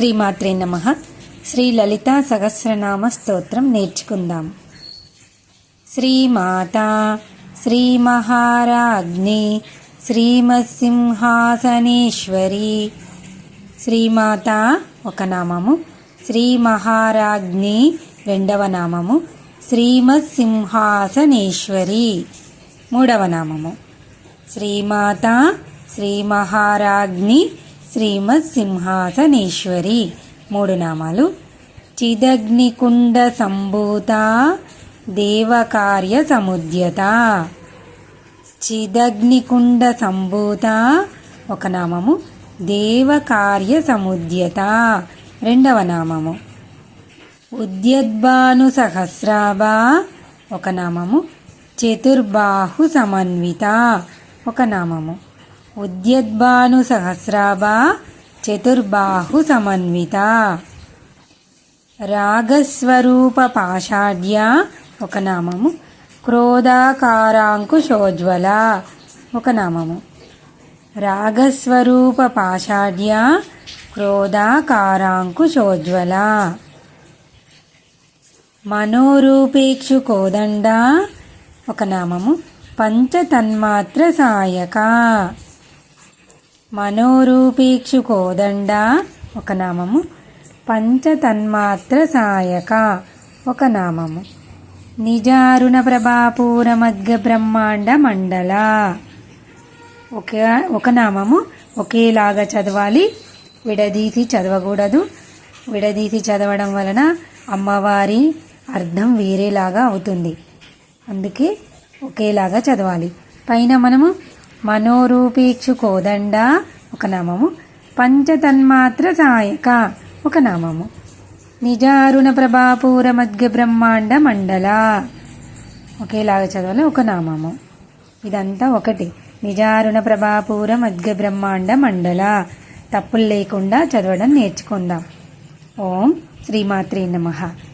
శ్రీమాత్రే నమ. శ్రీ లలితా సహస్రనామ స్తోత్రం నేర్చుకుందాం. శ్రీమాత శ్రీ శ్రీమసింహాసనేశ్వరి శ్రీమాత ఒక నామము. శ్రీమహారాజ్ఞి రెండవ నామము. శ్రీమసింహాసనేశ్వరి మూడవ నామము. శ్రీమాత శ్రీ మహారాజ్ఞి శ్రీమత్సింహాసనేశ్వరి మూడు నామాలు. చిదగ్నికుండ సంభూత దేవకార్య సముద్యత చిదగ్నికుండ సంభూత ఒక నామము. దేవకార్య సముద్యత రెండవ నామము. ఉద్యద్భాను సహస్రాభా ఒక నామము. చతుర్బాహు సమన్విత ఒక నామము. ఉద్యద్భాను సహస్రాభా చతుర్బాహు సమన్విత. రాగస్వరూప పాషాఢ్య ఒక నామము. క్రోధాకారాంకుశోజ్వల ఒక నామము. రాగస్వరూప పాషాఢ్య క్రోధాకారాంకుశోజ్వల. మనోరూపేక్షు కోదండ ఒక నామము. పంచతన్మాత్ర సాయక మనోరూపీక్షుకోదండ. ఒక నామము. పంచతన్మాత్ర సాయక ఒక నామము. నిజారుణ ప్రభాపూర మధ్య బ్రహ్మాండ మండల ఒకే ఒక నామము. ఒకేలాగా చదవాలి. విడదీసి చదవకూడదు. విడదీసి చదవడం వలన అమ్మవారి అర్థం వేరేలాగా అవుతుంది. అందుకే ఒకేలాగా చదవాలి. పైన మనము మనోరూపేక్షు కోదండ ఒక నామము. పంచతన్మాత్ర సాయక. ఒక నామము. నిజారుణ ప్రభాపూర మధ్య బ్రహ్మాండ మండల. ఒకేలాగా చదవాలి. ఒక నామము. ఇదంతా ఒకటి. నిజారుణ ప్రభాపూర మధ్య బ్రహ్మాండ మండల. తప్పులు లేకుండా చదవడం నేర్చుకుందాం. ఓం శ్రీమాత్రే నమః.